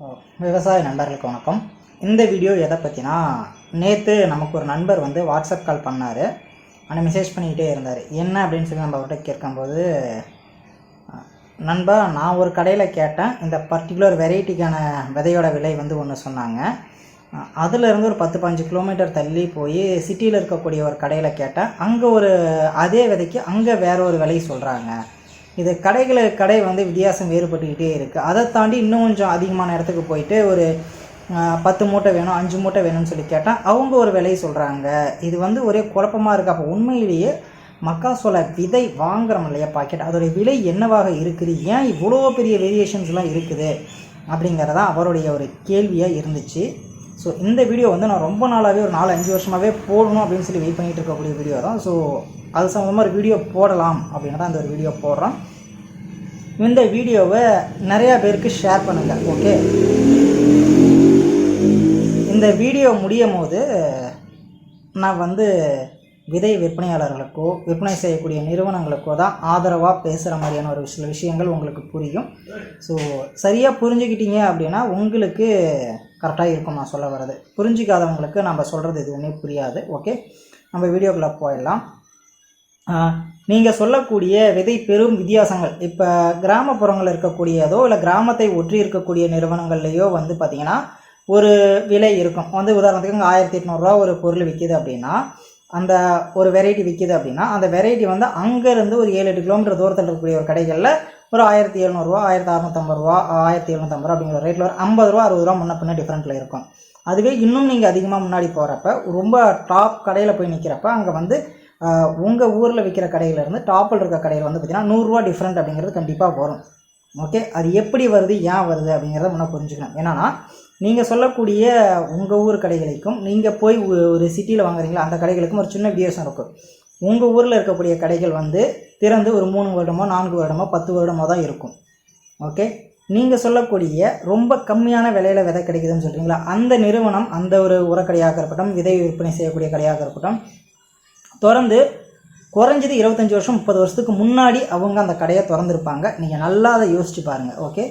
விவசாய நண்பர்களுக்கு வணக்கம். இந்த வீடியோ எதை பற்றினா நேற்று நமக்கு ஒரு நண்பர் வந்து வாட்ஸ்அப் கால் பண்ணார். ஆனால் மெசேஜ் பண்ணிக்கிட்டே இருந்தார். என்ன அப்படின்னு சொல்லி நம்ம அவர்கிட்ட கேட்கும்போது நண்பா நான் ஒரு கடையில் கேட்டேன். இந்த பர்டிகுலர் வெரைட்டிக்கான விதையோட விலை வந்து ஒன்று சொன்னாங்க. அதுலேருந்து ஒரு பத்து பதினஞ்சு கிலோமீட்டர் தள்ளி போய் சிட்டியில் இருக்கக்கூடிய ஒரு கடையில் கேட்டேன். அங்கே ஒரு அதே விதைக்கு அங்கே வேற ஒரு விலை சொல்கிறாங்க இது கடைகளை கடை வந்து வித்தியாசம் வேறுபட்டுக்கிட்டே இருக்குது அதை தாண்டி இன்னும் கொஞ்சம் அதிகமான இடத்துக்கு போயிட்டு ஒரு பத்து மூட்டை வேணும் அஞ்சு மூட்டை வேணும்னு சொல்லி கேட்டால் அவங்க ஒரு விலையை சொல்கிறாங்க இது வந்து ஒரே குழப்பமாக இருக்குது அப்போ உண்மையிலேயே மக்காசோள விதை வாங்குறோம் இல்லையா பாக்கெட்? அதோடைய விலை என்னவாக இருக்குது? ஏன் இவ்வளோ பெரிய வேரியேஷன்ஸ்லாம் இருக்குது? அப்படிங்கிறதான் அவருடைய ஒரு கேள்வியாக இருந்துச்சு. ஸோ இந்த வீடியோ வந்து நான் ரொம்ப நாளாகவே ஒரு நாலு அஞ்சு வருஷமாகவே போடணும் அப்படின்னு சொல்லி வெயிட் பண்ணிகிட்டு இருக்கக்கூடிய வீடியோ தான். ஸோ அது சம்மந்தமாக ஒரு வீடியோ போடலாம் அப்படின்னு தான் இந்த ஒரு வீடியோ போடுறோம். இந்த வீடியோவை நிறையா பேருக்கு ஷேர் பண்ணுங்கள் ஓகே இந்த வீடியோ முடியும் போது நான் வந்து விதை விற்பனையாளர்களுக்கோ விற்பனை செய்யக்கூடிய நிறுவனங்களுக்கோ தான் ஆதரவாக பேசுகிற மாதிரியான ஒரு சில விஷயங்கள் உங்களுக்கு புரியும். ஸோ சரியாக புரிஞ்சுக்கிட்டீங்க அப்படின்னா உங்களுக்கு கரெக்டாக இருக்கும் நான் சொல்ல வர்றது. புரிஞ்சிக்காதவங்களுக்கு நம்ம சொல்கிறது எதுவுமே புரியாது. ஓகே நம்ம வீடியோக்குள்ளே போயிடலாம். நீங்கள் சொல்லக்கூடிய விதை பெரும் வித்தியாசங்கள் இப்போ கிராமப்புறங்களில் இருக்கக்கூடியதோ இல்லை கிராமத்தை ஒற்றி இருக்கக்கூடிய நிறுவனங்கள்லையோ வந்து பார்த்திங்கன்னா ஒரு விலை இருக்கும். வந்து உதாரணத்துக்கு இங்கே ஆயிரத்தி எட்நூறுரூவா ஒரு பொருள் விற்கிது அப்படின்னா அந்த ஒரு வெரைட்டி விற்கிது அப்படின்னா அந்த வெரைட்டி வந்து அங்கேருந்து ஒரு ஏழு எட்டு கிலோமீட்டர் தூரத்தில் இருக்கக்கூடிய ஒரு கடைகளில் ஒரு ஆயிரத்தி எழுநூறுவா ஆயிரத்தி அறநூற்றம்பது ரூபா ஆயிரத்தி எழுநூற்றம்பது ரூபா அப்படிங்கிற ரேட்டில் ஒரு ஐம்பது ரூபா அறுபது ரூபா முன்ன பின்ன டிஃப்ரெண்ட்டில் இருக்கும். அதுவே இன்னும் நீங்கள் அதிகமாக முன்னாடி போகிறப்ப ரொம்ப டாப் கடையில் போய் நிற்கிறப்ப அங்கே வந்து உங்கள் ஊரில் விற்கிற கடையிலேருந்து டாப்பில் இருக்க கடையில் வந்து பார்த்தீங்கன்னா நூறுரூவா டிஃப்ரெண்ட் அப்படிங்கிறது கண்டிப்பாக வரும். ஓகே அது எப்படி வருது ஏன் வருது அப்படிங்கிறத முன்னே புரிஞ்சுக்கணும். என்னன்னா நீங்கள் சொல்லக்கூடிய உங்கள் ஊர் கடைகளுக்கும் நீங்கள் போய் ஒரு சிட்டியில் வாங்குறீங்களா அந்த கடைகளுக்கும் ஒரு சின்ன வித்தியாசம் இருக்கும் உங்கள் ஊரில் இருக்கக்கூடிய கடைகள் வந்து திறந்து ஒரு மூணு வருடமோ நான்கு வருடமோ பத்து வருடமோ தான் இருக்கும். ஓகே நீங்கள் சொல்லக்கூடிய ரொம்ப கம்மியான விலையில் விதை கிடைக்குதுன்னு சொல்கிறீங்களா அந்த நிறுவனம் அந்த ஒரு உரக்கடையாக இருக்கட்டும் விதை விற்பனை செய்யக்கூடிய கடையாக இருக்கட்டும் திறந்து குறைஞ்சது இருபத்தஞ்சி வருஷம் முப்பது வருஷத்துக்கு முன்னாடி அவங்க அந்த கடையை திறந்துருப்பாங்க. நீங்கள் நல்லா அதை யோசிச்சு பாருங்கள் ஓகே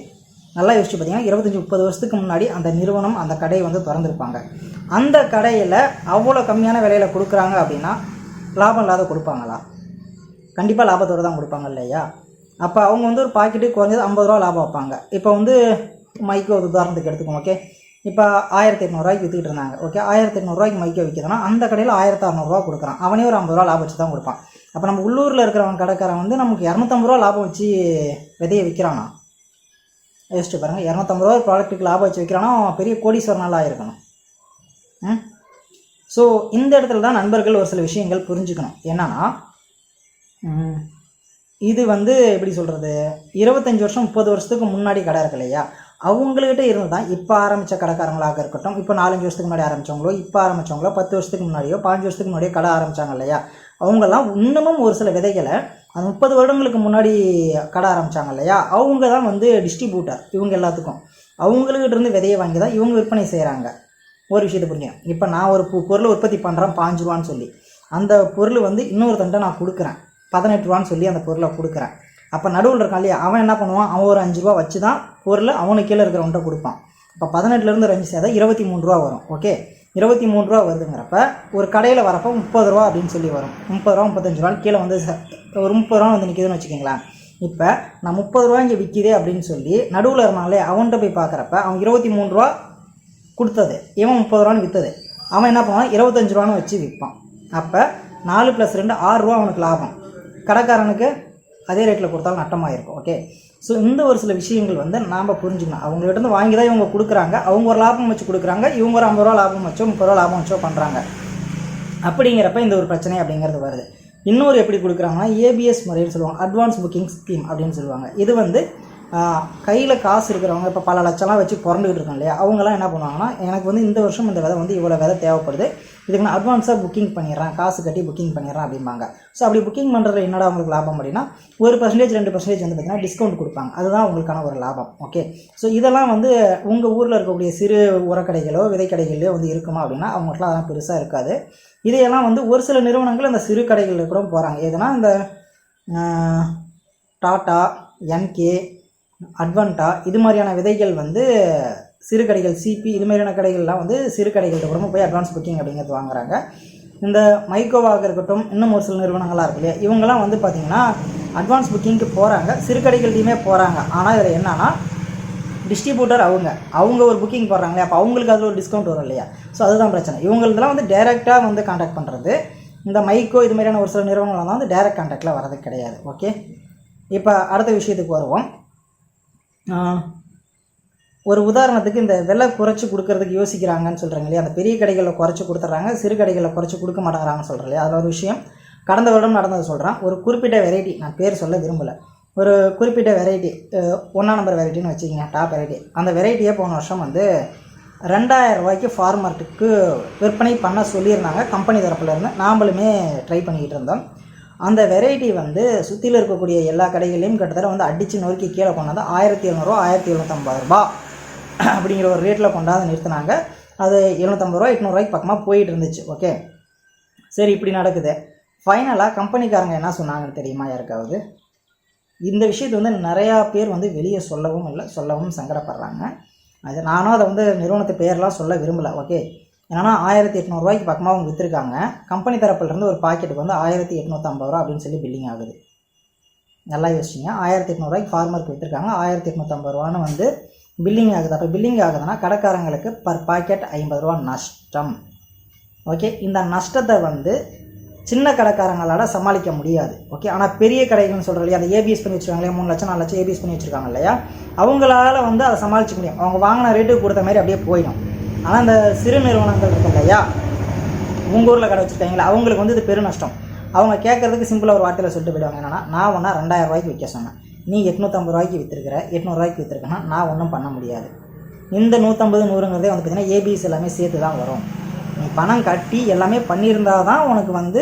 நல்லா யோசிச்சு பார்த்தீங்கன்னா இருபத்தஞ்சி முப்பது வருஷத்துக்கு முன்னாடி அந்த நிறுவனம் அந்த கடையை வந்து திறந்துருப்பாங்க. அந்த கடையில் அவ்வளோ கம்மியான விலையில் கொடுக்குறாங்க அப்படின்னா லாபம் இல்லாத கொடுப்பாங்களா? கண்டிப்பாக லாபத்தோடு தான் கொடுப்பாங்க இல்லையா? அப்போ அவங்க வந்து ஒரு பாக்கெட்டு குறைஞ்சது ஐம்பது ரூபா லாபம் வைப்பாங்க. இப்போ வந்து மைக்கு ஒரு உதாரணத்துக்கு எடுத்துக்கோங்க ஓகே இப்போ ஆயிரத்தி எட்நூறுவாய்க்கு விற்றுக்கிட்டு இருந்தாங்க ஓகே ஆயிரத்தி எட்நூறுவாய்க்கு மைக்கை விற்கிறதுனா அந்த கடையில் ஆயிரத்தி அறநூறுவா கொடுக்குறான். அவனே ஒரு ஐம்பது ரூபா லாபம் வச்சு தான் கொடுப்பான். அப்போ நம்ம உள்ளூரில் இருக்கிறவன் கடைக்காரன் வந்து நமக்கு இரநூத்தம்பது ரூபா லாபம் வச்சு விதையை விற்கிறானா யோசிச்சு பாருங்கள் இரநூத்தம்பது ரூபா ப்ராடக்ட்டுக்கு லாபம் வச்சு விற்கிறானா பெரிய கோடீஸ்வரனால ஆயிருக்கணும் ம்? ஸோ இந்த இடத்துல தான் நண்பர்கள் ஒரு சில விஷயங்கள் புரிஞ்சுக்கணும். என்னன்னா இது வந்து எப்படி சொல்கிறது இருபத்தஞ்சி வருஷம் முப்பது வருஷத்துக்கு முன்னாடி கடை இருக்கு இல்லையா? அவங்கக்கிட்ட இருந்து தான் இப்போ ஆரம்பித்த கடைக்காரங்களாக இருக்கட்டும் இப்போ நாலஞ்சு வருஷத்துக்கு முன்னாடி ஆரம்பித்தவங்களோ இப்போ ஆரம்பித்தவங்களோ பத்து வருஷத்துக்கு முன்னாடியோ பாஞ்சு வருஷத்துக்கு முன்னாடியோ கடை ஆரம்பித்தாங்க இல்லையா? அவங்கெல்லாம் இன்னமும் ஒரு சில விதைகளை அந்த முப்பது வருடங்களுக்கு முன்னாடி கடை ஆரம்பித்தாங்க இல்லையா? அவங்க தான் வந்து டிஸ்ட்ரிபியூட்டர் இவங்க எல்லாத்துக்கும். அவங்கக்கிட்ட இருந்து விதையை வாங்கி தான் இவங்க விற்பனை செய்கிறாங்க ஒரு விஷயத்தை புரிஞ்சுங்க. இப்போ நான் ஒரு பொ- பொருளை உற்பத்தி பண்ணுறேன் பாஞ்சு ரூபான்னு சொல்லி. அந்த பொருள் வந்து இன்னொருத்தன்ட்ட நான் கொடுக்குறேன். பதினெட்டு ரூபான்னு சொல்லி அந்த பொருளை கொடுக்குறேன். அப்போ நடுவில் இருக்கான் இல்லையா? அவன் என்ன பண்ணுவான்? அவன் ஒரு அஞ்சு ரூபா வச்சு தான் பொருளை அவனுக்கு கீழே இருக்கிறவன்ட்ட கொடுப்பான். இப்போ பதினெட்டுலேருந்து ஒரு அஞ்சு சேர்த்தா இருபத்தி மூணு ரூபா வரும். ஓகே இருபத்தி மூணு ரூபா வருதுங்கிறப்ப ஒரு கடையில் வரப்போ முப்பது ரூபா அப்படின்னு சொல்லி வரும். முப்பது ரூபா முப்பத்தஞ்சு ரூபா கீழே வந்து ஒரு முப்பது ரூபா வந்து நிற்கிதுன்னு வச்சுக்கிங்களேன். இப்போ நான் முப்பது ரூபா இங்கே விற்கிதே அப்படின்னு சொல்லி நடுவில் இருந்தாலே அவன்கிட்ட போய் பார்க்குறப்ப அவன் இருபத்தி மூணு ரூபா கொடுத்தது. இவன் முப்பது ரூபான்னு விற்றது அவன் என்ன பண்ணுவான்? இருபத்தஞ்சு ரூபான்னு வச்சு விற்பான். அப்போ நாலு ப்ளஸ் ரெண்டு ஆறு ரூபா அவனுக்கு லாபம். கடைக்காரனுக்கு அதே ரேட்டில் கொடுத்தாலும் நட்டமாக இருக்கும் ஓகே ஸோ இந்த ஒரு சில விஷயங்கள் வந்து நாம் புரிஞ்சுக்கணும். அவங்கள்ட்ட இருந்து வாங்கி தான் இவங்க கொடுக்குறாங்க. அவங்க ஒரு லாபம் வச்சு கொடுக்குறாங்க. இவங்க ஒரு ஐம்பது ரூபா லாபம் வச்சோ முப்பது ரூபா லாபம் வச்சோ பண்ணுறாங்க அப்படிங்கிறப்ப இந்த ஒரு பிரச்சனை அப்படிங்கிறது வருது. இன்னொரு எப்படி கொடுக்குறாங்கன்னா ஏபிஎஸ் முறைன்னு சொல்லுவாங்க. அட்வான்ஸ் புக்கிங் ஸ்கீம் அப்படின்னு சொல்லுவாங்க. இது வந்து கையில் காசு இருக்கிறவங்க இப்போ பல லட்சம்லாம் வச்சு புரண்டுக்கிட்டு இருக்காங்க இல்லையா? அவங்கெல்லாம் என்ன பண்ணுவாங்கன்னா எனக்கு வந்து இந்த வருஷம் இந்த விதை வந்து இவ்வளோ விதை தேவைப்படுது. இதுக்கு நான் அட்வான்ஸாக புக்கிங் பண்ணிடுறேன். காசு கட்டி புக்கிங் பண்ணிடுறேன் அப்படிம்பாங்க. ஸோ அப்படி புக்கிங் பண்ணுறதுல என்னடா உங்களுக்கு லாபம் அப்படின்னா ஒரு பர்சன்டேஜ் ரெண்டு பர்சன்டேஜ் வந்து பார்த்தீங்கன்னா டிஸ்கவுண்ட் கொடுப்பாங்க. அதுதான் அவங்களுக்கான ஒரு லாபம். ஓகே ஸோ இதெல்லாம் வந்து உங்கள் ஊரில் இருக்கக்கூடிய சிறு உரக்கடைகளோ விதைக்கடைகளோ வந்து இருக்குமா அப்படின்னா அவங்களுக்குலாம் அதெல்லாம் பெருசாக இருக்காது. இதையெல்லாம் வந்து ஒரு சில நிறுவனங்கள் அந்த சிறு கடைகளில் கூட போகிறாங்க எதுனா இந்த டாட்டா என்கே அட்வன்டா இது மாதிரியான விதைகள் வந்து சிறு கடைகள் சிபி இது மாதிரியான கடைகள்லாம் வந்து சிறு கடைகள்கிட்ட கூட போய் அட்வான்ஸ் புக்கிங் அப்படிங்கிறது வாங்குறாங்க. இந்த மைக்கோவாக இருக்கட்டும் இன்னும் ஒரு சில நிறுவனங்களாக இருக்கு இல்லையா? இவங்கெல்லாம் வந்து பார்த்திங்கன்னா அட்வான்ஸ் புக்கிங்க்கு போகிறாங்க சிறு கடைகள்டையுமே போகிறாங்க ஆனால் இதில் என்னன்னா டிஸ்ட்ரிபியூட்டர் அவங்க. அவங்க ஒரு புக்கிங் போடுறாங்களே அப்போ அவங்களுக்கு அதில் ஒரு டிஸ்கவுண்ட் வரும் இல்லையா? ஸோ அதுதான் பிரச்சனை. இவங்களதெல்லாம் வந்து டைரெக்டாக வந்து காண்டாக்ட் பண்ணுறது இந்த மைக்கோ இது மாதிரியான ஒரு சில நிறுவனங்கள்லாம் வந்து டைரக்ட் காண்டாக்டில் வரது கிடையாது. ஓகே இப்போ அடுத்த விஷயத்துக்கு வருவோம். ஒரு உதாரணத்துக்கு இந்த விலை குறைச்சி கொடுக்கறதுக்கு யோசிக்கிறாங்கன்னு சொல்கிறாங்க இல்லையா? அந்த பெரிய கடைகளில் குறைச்சி கொடுத்துட்றாங்க சிறு கடைகளில் குறைச்சி கொடுக்க மாட்டேங்கிறாங்கன்னு சொல்கிறேன் இல்லையா? அதில் ஒரு விஷயம் கடந்த வருடம் நடந்தது சொல்கிறேன் ஒரு குறிப்பிட்ட வெரைட்டி நான் பேர் சொல்ல விரும்பலை. ஒரு குறிப்பிட்ட வெரைட்டி ஒன்றா நம்பர் வெரைட்டின்னு வச்சுக்கிங்க டாப் வெரைட்டி அந்த வெரைட்டியே போன வருஷம் வந்து ரெண்டாயிரம் ரூபாய்க்கு ஃபார்மர்ட்டுக்கு விற்பனை பண்ண சொல்லியிருந்தாங்க. கம்பெனி தரப்புலேருந்து நாம்பளுமே ட்ரை பண்ணிக்கிட்டு இருந்தோம். அந்த வெரைட்டி வந்து சுற்றியில் இருக்கக்கூடிய எல்லா கடைகளையும் கிட்டத்தட்ட வந்து அடித்து நொறுக்கி கீழே கொண்டாந்து ஆயிரத்தி எழுநூறுவா ஆயிரத்தி எழுநூற்றம்பது ரூபா அப்படிங்கிற ஒரு ரேட்டில் கொண்டாந்து நிறுத்தினாங்க. அது எழுநூற்றம்பது ரூபா எட்நூறுவாய்க்கு பக்கமாக போயிட்டு இருந்துச்சு. ஓகே சரி இப்படி நடக்குது. ஃபைனலாக கம்பெனிக்காரங்க என்ன சொன்னாங்கன்னு தெரியுமா யாருக்காவது? இந்த விஷயத்தை வந்து நிறையா பேர் வந்து வெளியே சொல்லவும் இல்லை சொல்லவும் சங்கடப்படுறாங்க. அது நானும் அதை வந்து நிறுவனத்து பேரெலாம் சொல்ல விரும்பலை. ஓகே ஏன்னா ஆயிரத்தி எட்நூறுரூவாய்க்கு பக்கமாக அவங்க விற்றுருக்காங்க கம்பெனி தரப்புலேருந்து ஒரு பாக்கெட்டுக்கு வந்து ஆயிரத்தி எட்நூற்றம்பது ரூபா அப்படின்னு சொல்லி பில்லிங் ஆகுது. நல்லா யோசிச்சிங்க. ஆயிரத்தி எட்நூறுவாய்க்கு ஃபார்மருக்கு விற்றுருக்காங்க ஆயிரத்தி எட்நூற்றம்பது ரூபான்னு வந்து பில்லிங் ஆகுது. அப்போ பில்லிங் ஆகுதுன்னா கடைக்காரங்களுக்கு பர் பாக்கெட் ஐம்பது ரூபா நஷ்டம். ஓகே இந்த நஷ்டத்தை வந்து சின்ன கடைக்காரங்களால் சமாளிக்க முடியாது. ஓகே ஆனால் பெரிய கடைகள்னு சொல்கிற இல்லையா அந்த ஏபிஎஸ் பண்ணி வச்சுருக்காங்க மூணு லட்சம் நாலு லட்சம் ஏபிஎஸ் பண்ணி வச்சுருக்காங்க இல்லையா? அவங்களால வந்து அதை சமாளிக்க முடியும். அவங்க வாங்கின ரேட்டுக்கு கொடுத்த மாதிரி அப்படியே போயிடும். ஆனால் இந்த சிறு நிறுவனங்கள் இருக்கும் இல்லையா உங்கள் ஊரில் கடை வச்சுருக்காங்களா அவங்களுக்கு வந்து இது பெரு நஷ்டம். அவங்க கேட்குறதுக்கு சிம்பிளாக ஒரு வார்த்தையில் சொல்லிட்டு போயிடுவாங்க. என்னன்னா நான் ஒன்றா ரெண்டாயிரம் ரூபாய்க்கு விற்க சொன்னேன். நீ எட்நூற்றம்பது ரூபாய்க்கு விற்றுருக்கிற எட்நூறுரூவாய்க்கு விற்றுருக்கேன்னா நான் ஒன்றும் பண்ண முடியாது. இந்த நூற்றம்பது நூறுங்கிறதே வந்து பார்த்திங்கன்னா ஏபிஎஸ் எல்லாமே சேர்த்து தான் வரும். நீ பணம் கட்டி எல்லாமே பண்ணியிருந்தால் தான் உனக்கு வந்து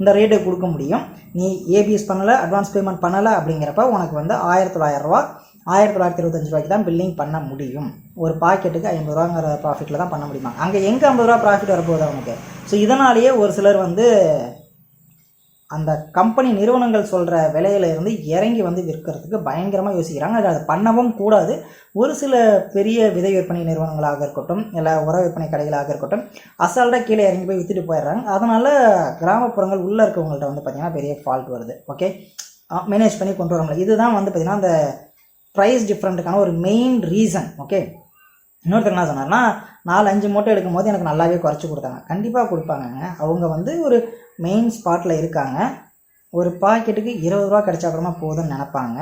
இந்த ரேட்டை கொடுக்க முடியும். நீ ஏபிஎஸ் பண்ணலை அட்வான்ஸ் பேமெண்ட் பண்ணலை அப்படிங்கிறப்ப உனக்கு வந்து ஆயிரத்தி தொள்ளாயிரம் ரூபா ஆயிரத்தி தொள்ளாயிரத்தி இருபத்தஞ்சு ரூபாய்க்கு தான் பில்லிங் பண்ண முடியும். ஒரு பாக்கெட்டுக்கு ஐம்பது ரூபாங்கிற ப்ராஃபிட்டில் தான் பண்ண முடியுமா? அங்கே எங்கே ஐம்பது ரூபா ப்ராஃபிட் வரப்போகுது அவனுக்கு? ஸோ இதனாலேயே ஒரு சிலர் வந்து அந்த கம்பெனி நிறுவனங்கள் சொல்கிற விலையில இருந்து இறங்கி வந்து விற்கிறதுக்கு பயங்கரமாக யோசிக்கிறாங்க. அது அதை பண்ணவும் கூடாது. ஒரு சில பெரிய விதை விற்பனை நிறுவனங்களாக இருக்கட்டும் இல்லை உர விற்பனை கடைகளாக இருக்கட்டும் அசால்ட்டாக கீழே இறங்கி போய் விற்றுட்டு போயிடுறாங்க. அதனால் கிராமப்புறங்கள் உள்ளே இருக்கவங்கள்ட்ட வந்து பார்த்திங்கன்னா பெரிய ஃபால்ட் வருது. ஓகே மேனேஜ் பண்ணி கொண்டு வர முடியல. இதுதான் வந்து பார்த்திங்கன்னா அந்த ப்ரைஸ் டிஃப்ரெண்ட்டுக்கான ஒரு மெயின் ரீசன் ஓகே இன்னொருத்தர் என்ன சொன்னார்னா நாலு அஞ்சு மூட்டை எடுக்கும் போது எனக்கு நல்லாவே குறைச்சி கொடுத்தாங்க. கண்டிப்பாக கொடுப்பாங்கங்க அவங்க வந்து ஒரு மெயின் ஸ்பாட்டில் இருக்காங்க. ஒரு பாக்கெட்டுக்கு இருபது ரூபா கிடச்சா அப்புறமா போதும்னு நினப்பாங்க.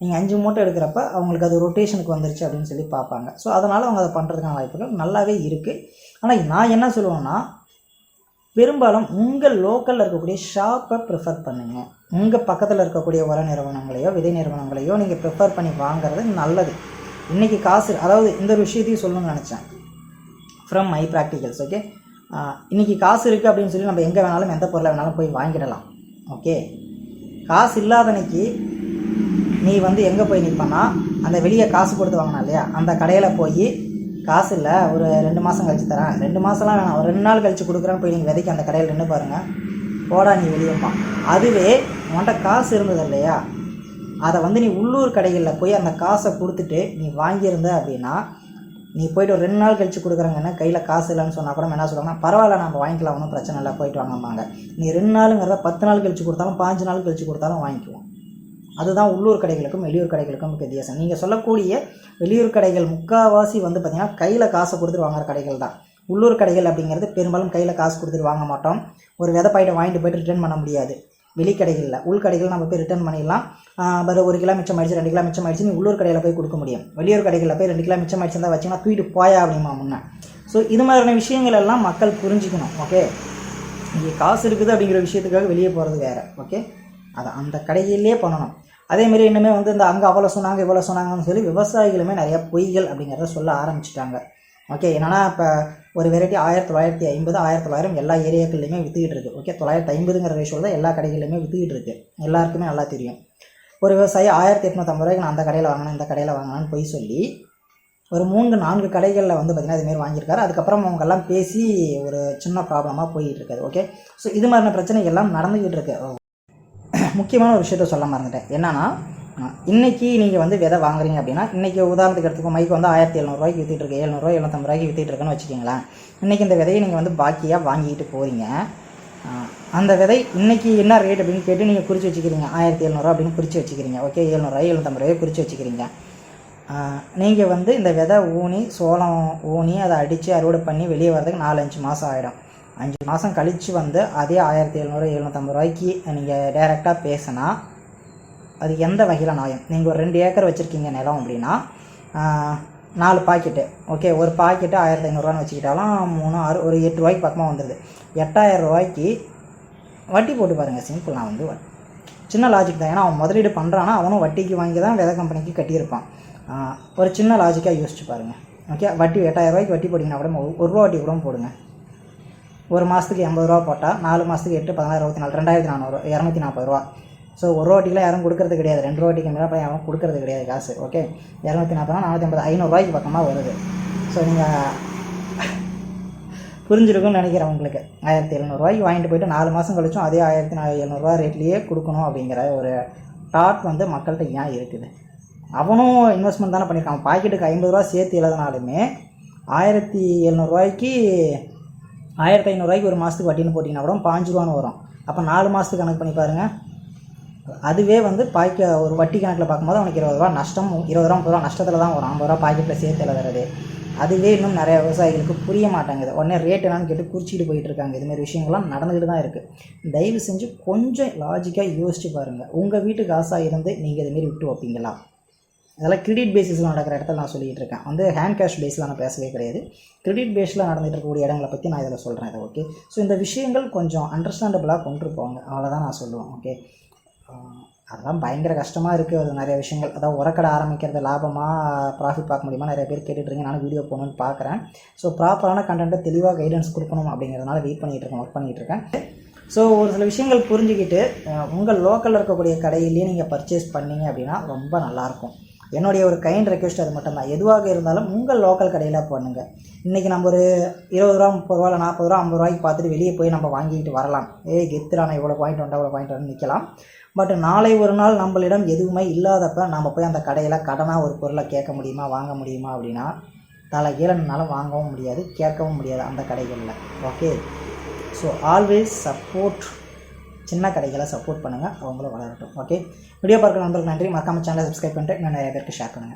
நீங்கள் அஞ்சு மூட்டை எடுக்கிறப்ப அவங்களுக்கு அது ரொட்டேஷனுக்கு வந்துருச்சு அப்படின்னு சொல்லி பார்ப்பாங்க. ஸோ அதனால் அவங்க அதை பண்ணுறதுக்கான வாய்ப்புகள் நல்லாவே இருக்குது ஆனால் நான் என்ன சொல்லுவேன்னா பெரும்பாலும் உங்கள் லோக்கலில் இருக்கக்கூடிய ஷாப்பை ப்ரிஃபர் பண்ணுங்கள் உங்கள் பக்கத்தில் இருக்கக்கூடிய உர நிறுவனங்களையோ விதை நிறுவனங்களையோ நீங்கள் ப்ரிஃபர் பண்ணி வாங்குறது நல்லது. இன்றைக்கி காசு அதாவது இந்த ஒரு விஷயத்தையும் சொல்லணும்னு நினச்சேன். ஃப்ரம் மை ப்ராக்டிகல்ஸ் ஓகே இன்றைக்கி காசு இருக்குது அப்படின்னு சொல்லி நம்ம எங்கே வேணாலும் எந்த பொருளை வேணாலும் போய் வாங்கிடலாம் ஓகே காசு இல்லாதனைக்கு நீ வந்து எங்கே போய் நிற்பனா அந்த வெளியே காசு கொடுத்து வாங்கினா இல்லையா? அந்த கடையில் போய் காசு இல்லை ஒரு ரெண்டு மாதம் கழித்து தரேன். ரெண்டு மாதம்லாம் வேணாம் ஒரு ரெண்டு நாள் கழித்து கொடுக்குறேன்னு போய் நீங்கள் விதைக்கு அந்த கடையில் நின்று பாருங்கள் போடா நீ வெளியேப்பா அதுவே உன்கிட்ட காசு இருந்தது இல்லையா? அதை வந்து நீ உள்ளூர் கடைகளில் போய் அந்த காசை கொடுத்துட்டு நீ வாங்கியிருந்த அப்படின்னா நீ போயிட்டு ஒரு ரெண்டு நாள் கழித்து கொடுக்குறாங்கன்னா கையில் காசு இல்லைன்னு சொன்னால் கூட என்ன சொல்லுவாங்கன்னா பரவாயில்ல நம்ம வாங்கிக்கலாம் ஒன்றும் பிரச்சனை இல்லை போயிட்டு வாங்கம்பாங்க. நீ ரெண்டு நாளுங்கிறத பத்து நாள் கழித்து கொடுத்தாலும் பாஞ்சு நாள் கழித்து கொடுத்தாலும் வாங்கிக்குவோம். அதுதான் உள்ளூர் கடைகளுக்கும் வெளியூர் கடைகளுக்கும் வித்தியாசம். நீங்கள் சொல்லக்கூடிய வெளியூர் கடைகள் முக்கால்வாசி வந்து பார்த்திங்கன்னா கையில் காசை கொடுத்துட்டு வாங்குற கடைகள் தான். உள்ளூர் கடைகள் அப்படிங்கிறது பெரும்பாலும் கையில் காசு கொடுத்துட்டு வாங்க மாட்டோம். ஒரு விதை பாயிட்டை வாங்கிட்டு போய்ட்டு ரிட்டர்ன் பண்ண முடியாது. வெளிக்கடைகளில். உள்கடைகள் நம்ம போய் ரிட்டர்ன் பண்ணிடலாம். பட் ஒரு கிலோ மிச்சம் ஆயிடுச்சு ரெண்டு கிலோ மிச்சம் ஆயிடுச்சு நீ உள்ளூர் கடையில் போய் கொடுக்க முடியும். வெளியூர் கடைகளில் போய் ரெண்டு கிலோ மிச்சம் ஆயிடுச்சு இருந்தால் வச்சிங்கன்னா தூக்கிட்டு போயா அப்படிமா முன்னே. ஸோ இது மாதிரியான விஷயங்கள் எல்லாம் மக்கள் புரிஞ்சுக்கணும் ஓகே இங்கே காசு இருக்குது அப்படிங்கிற விஷயத்துக்காக வெளியே போகிறது வேறு ஓகே அதை அந்த கடையிலே பண்ணணும். அதேமாரி இன்னுமே வந்து இந்த அங்கே அவ்வளோ சொன்னாங்க இவ்வளோ சொன்னாங்கன்னு சொல்லி விவசாயிகளுமே நிறைய பொய்கள் அப்படிங்கிறத சொல்ல ஆரம்பிச்சிட்டாங்க. ஓகே என்னன்னா இப்போ ஒரு வெரைட்டி ஆயிரத்தி தொள்ளாயிரத்தி ஐம்பது ஆயிரத்தி தொள்ளாயிரம் எல்லா ஏரியாக்கள்லையுமே விற்றுக்கிட்டு இருக்குது ஓகே தொள்ளாயிரத்தி ஐம்பதுங்கிற ரேஷியோவில் தான் எல்லா கடைகள்லையுமே விற்றுக்கிட்டு இருக்குது எல்லாருக்குமே நல்லா தெரியும். ஒரு விவசாயி ஆயிரத்தி எட்நூற்றம்பது ரூபாய்க்கு நான் அந்த கடையில் வாங்கினேன் இந்த கடையில் வாங்கினான்னு போய் சொல்லி ஒரு மூன்று நான்கு கடைகளில் வந்து பார்த்திங்கன்னா இதுமாரி வாங்கியிருக்காரு. அதுக்கப்புறம் அவங்கெல்லாம் பேசி ஒரு சின்ன ப்ராப்ளமாக போயிட்டு ஓகே ஸோ இது மாதிரியான பிரச்சனை எல்லாம் நடந்துக்கிட்டு இருக்கு. முக்கியமான ஒரு விஷயத்த சொல்ல மறந்துட்டேன். என்னென்னா இன்றைக்கி நீங்கள் வந்து விதை வாங்குறீங்க அப்படின்னா இன்றைக்கி உதாரணத்துக்கு எடுத்துக்கோ மைக்கு வந்து ஆயிரத்தி எழுநூறுவாய்க்கு விற்றுட்டு இருக்கு. எழுநூறுவா எழுநூத்தம்பது ரூபாய்க்கு விற்றுட்டு இருக்குன்னு வச்சுக்கிங்களேன். இன்றைக்கி இந்த விதையை நீங்கள் வந்து பாக்கியாக வாங்கிட்டு போகிறீங்க அந்த விதை இன்றைக்கி என்ன ரேட் அப்படின்னு கேட்டு நீங்கள் குறித்து வச்சுக்கிறீங்க. ஆயிரத்தி எழுநூறுவா அப்படின்னு குறித்து வச்சுக்கிறீங்க. ஓகே எழுநூறுவா எழுநூத்தம்பது ரூபாய் குறித்து வச்சுக்கிறீங்க. நீங்கள் வந்து இந்த விதை ஊனி சோளம் ஊனி அதை அடித்து அறுவடை பண்ணி வெளியே வரதுக்கு நாலு அஞ்சு மாதம் ஆகிடும் அஞ்சு மாதம் கழித்து வந்து அதே ஆயிரத்தி எழுநூறு எழுநூற்றம்பது ரூபாய்க்கு நீங்கள் டைரெக்டாக பேசினா அது எந்த வகையில் நியாயம் நீங்கள் ஒரு ரெண்டு ஏக்கர் வச்சுருக்கீங்க நிலம் அப்படின்னா நாலு பாக்கெட்டு. ஓகே ஒரு பாக்கெட்டு ஆயிரத்தி ஐநூறுரூவான்னு வச்சுக்கிட்டாலும் மூணு ஆறு ஒரு எட்டு ரூபாய்க்கு பக்கமாக வந்துடுது எட்டாயிரம் ரூபாய்க்கு வட்டி போட்டு பாருங்கள் சிம்பிள் நான் வந்து சின்ன லாஜிக் தான். ஏன்னா அவன் முதலீடு பண்ணுறான்னா அவனும் வட்டிக்கு வாங்கி தான் விதை கம்பெனிக்கு கட்டியிருப்பான். ஒரு சின்ன லாஜிக்காக யோசிச்சு பாருங்கள் ஓகே வட்டி எட்டாயிரம் ரூபாய்க்கு வட்டி போட்டிங்கன்னா கூட ஒரு- ஒரு ரூபா வட்டி கூட போடுங்க. ஒரு மாதத்துக்கு எண்பது ரூபா போட்டால் நாலு மாதத்துக்கு எட்டு பதினாறு இருபத்தி நாலு ரெண்டாயிரத்தி நானூறு இரநூத்தி நாற்பது ரூபா. ஸோ ஒரு ரோட்டிலாம் யாரும் கொடுக்கறது கிடையாது. ரெண்டு ரோட்டிக்கு மேலே போய் யாரும் கொடுக்கறது கிடையாது காசு. ஓகே இரநூத்தி நாற்பது நானூற்றி ஐம்பது ஐநூறுரூவாய்க்கு பக்கமாக வருது. ஸோ நீங்கள் புரிஞ்சிருக்கும்னு நினைக்கிறேன் உங்களுக்கு. ஆயிரத்தி எழுநூறுவாய்க்கு வாங்கிட்டு போயிட்டு நாலு மாதம் கழிச்சும் அதே ஆயிரத்தி நா எழுநூறுவா ரேட்லேயே கொடுக்கணும் அப்படிங்கிற ஒரு டாட் வந்து மக்கள்கிட்ட ஏன் இருக்குது? அவனும் இன்வெஸ்ட்மெண்ட் தானே பண்ணியிருக்கான். பாக்கெட்டுக்கு ஐம்பது ரூபா சேர்த்து எழுதினாலுமே ஆயிரத்தி எழுநூறுவாய்க்கு ஆயிரத்தி ஐநூறுரூவாய்க்கு ஒரு மாதத்துக்கு வட்டின்னு போட்டிங்கன்னா கூட பாஞ்சு ரூபான்னு வரும். அப்போ நாலு மாதத்துக்கு கணக்கு பண்ணி பாருங்கள் அதுவே வந்து பாய்க்க ஒரு வட்டி கணக்கில் பார்க்கும்போது அவனுக்கு இருபது ரூபா நஷ்டம் இருபது ரூபா முப்பது ரூபா நஷ்டத்தில் தான் வரும். ஐம்பது ரூபா பாக்கெட்டில் சேர்த்து எழுதுறது. அதுவே இன்னும் நிறைய விவசாயிகளுக்கு புரிய மாட்டேங்குது. உடனே ரேட் என்னன்னு கேட்டு குறிச்சிட்டு போயிட்டு இருக்காங்க. இதுமாரி விஷயங்கள்லாம் நடந்துகிட்டு தான் இருக்குது தயவு செஞ்சு கொஞ்சம் லாஜிக்காக யோசிச்சு பாருங்கள் உங்கள் வீட்டு காசாக இருந்து நீங்கள் இதுமாரி விட்டு வைப்பீங்களா? அதெல்லாம் கிரெடிட் பேசிஸில் நடக்கிற இடத்துல நான் சொல்லிகிட்டு இருக்கேன். வந்து ஹேண்ட் கேஷ் பேஸில் நான் பேசவே கிடையாது. கிரெடிட் பேஸில் நடந்துகிட்டு இருக்கக்கூடிய இடங்களை பற்றி நான் இதில் சொல்கிறேன் இதை ஓகே ஸோ இந்த விஷயங்கள் கொஞ்சம் அண்டர்ஸ்டாண்டபிளாக கொண்டு போங்க. அவ்வளோதான் நான் சொல்லுவேன். ஓகே அதெல்லாம் பயங்கர கஷ்டமாக இருக்குது அது நிறைய விஷயங்கள். அதாவது உரக்கடை ஆரம்பிக்கிறது லாபமாக ப்ராஃபிட் பார்க்க முடியுமா? நிறைய பேர் கேட்டுட்ருங்க நானும் வீடியோ போகணுன்னு பார்க்குறேன். ஸோ ப்ராப்பரான கண்டென்ட்டை தெளிவாக கைடன்ஸ் கொடுக்கணும் அப்படிங்கிறதுனால வெயிட் பண்ணிகிட்டு இருக்கேன் ஒர்க் பண்ணிகிட்டு இருக்கேன். ஸோ ஒரு சில விஷயங்கள் புரிஞ்சுக்கிட்டு உங்கள் லோக்கலில் இருக்கக்கூடிய கடையிலேயே நீங்கள் பர்ச்சேஸ் பண்ணீங்க அப்படின்னா ரொம்ப நல்லாயிருக்கும் என்னுடைய ஒரு கைண்ட் ரெக்வெஸ்ட் அது மட்டும்தான். எதுவாக இருந்தாலும் உங்கள் லோக்கல் கடையில் பண்ணுங்கள் இன்றைக்கி நம்ம ஒரு இருபது ரூபா முப்பது ரூபா இல்லை நாற்பது ரூபா ஐம்பது ரூபாய்க்கு பார்த்துட்டு வெளியே போய் நம்ம வாங்கிட்டு வரலாம். ஏய் கெத்துடா இவ்வளோ பாயிண்ட் வந்தா இவ்வளோ பாயிண்ட் வந்து நிற்கலாம் பட் நாளை ஒரு நாள் நம்மளிடம் எதுவுமே இல்லாதப்ப நம்ம போய் அந்த கடையில் கடனாக ஒரு பொருளை கேட்க முடியுமா வாங்க முடியுமா அப்படின்னா தலை கீழனால வாங்கவும் முடியாது கேட்கவும் முடியாது அந்த கடைகளில். ஓகே ஸோ ஆல்வேஸ் சப்போர்ட் சின்ன கடைகளை சப்போர்ட் பண்ணுங்கள் அவங்களும் வளரட்டும். ஓகே வீடியோ பார்க்குற நண்பர்களுக்கு நன்றி. மறக்காமல் சேனலை சப்ஸ்கிரைப் பண்ணிட்டு இன்னும் நிறைய பேருக்கு ஷேர் பண்ணுங்கள்